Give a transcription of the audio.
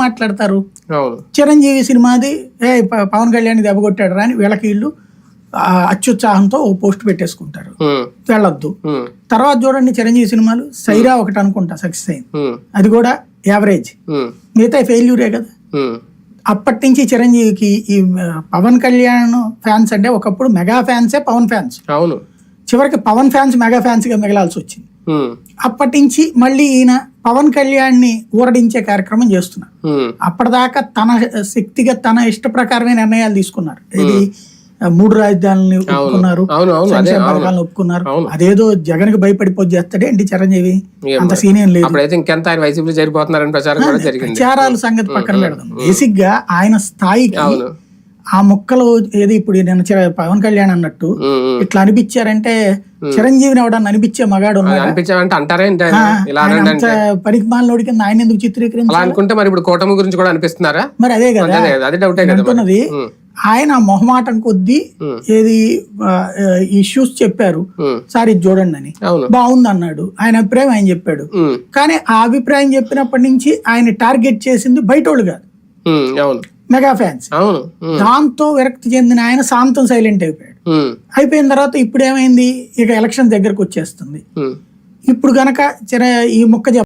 మాట్లాడతారు? చిరంజీవి సినిమాది ఏ పవన్ కళ్యాణ్ దెబ్బ కొట్టాడు రా అని వీళ్ళకి వీళ్ళు అత్యుత్సాహంతో ఓ పోస్ట్ పెట్టేసుకుంటారు. వెళ్ళొద్దు. తర్వాత చూడండి చిరంజీవి సినిమాలు సైరా ఒకటి అనుకుంటా సక్సెస్ అయింది. అది కూడా యావరేజ్. మిగతా ఫెయిల్యూరే కదా. అప్పటి నుంచి చిరంజీవికి ఈ పవన్ కళ్యాణ్ ఫ్యాన్స్ అంటే ఒకప్పుడు మెగా ఫ్యాన్సే పవన్ ఫ్యాన్స్. అవును. చివరికి పవన్ ఫ్యాన్స్ మెగా ఫ్యాన్స్గా మిగలాల్సి వచ్చింది. అప్పటి నుంచి మళ్ళీ ఈయన పవన్ కళ్యాణ్ని ఊరడించే కార్యక్రమం చేస్తున్నారు అప్పటిదాకా తన శక్తిగా తన ఇష్ట ప్రకారమే నిర్ణయాలు తీసుకున్నారు. ఇది మూడు రాజధానులని ఒప్పుకున్నారు సంక్షేమ పథకాలను ఒప్పుకున్నారు. అదేదో జగన్కి భయపడిపోయి చేస్తాడే ఏంటి చిరంజీవి? అంత. సీనియర్ లేదు. ఇంకెంత ఆయన చేరిపోతున్నారని ప్రచారం ప్రచారాల సంగతి పక్కన పెడదాం. బేసిక్గా ఆయన స్థాయికి ఆ ముక్కలు ఏది ఇప్పుడు నేను పవన్ కళ్యాణ్ అన్నట్టు. ఇట్లా అనిపించారంటే చిరంజీవిని ఎవడన్నా అనిపించే మగాడు మాలినోడి కింద ఆయన ఎందుకు అలా చిత్రీకరించాలి అనుకుంటే మరి ఇప్పుడు కూటమి గురించి కూడా అనిపిస్తున్నారా? మరి అదే కదా. అదే డౌటే ఆయన మొహమాటం కొద్దీ ఏది ఇష్యూస్ చెప్పారు. సార్ ఇది చూడండి అని బాగుంది అన్నాడు ఆయన అభిప్రాయం ఆయన చెప్పాడు. కానీ ఆ అభిప్రాయం చెప్పినప్పటి నుంచి ఆయన టార్గెట్ చేసింది బయటోళ్ళు కాదు. Mega fans. దాంతో విరక్తి చెందిన ఆయన శాంతం సైలెంట్ అయిపోయాడు. అయిపోయిన తర్వాత ఇప్పుడు ఏమైంది ఇక ఎలక్షన్ దగ్గరకు వచ్చేస్తుంది. ఇప్పుడు గనక చిర ఈ ముక్క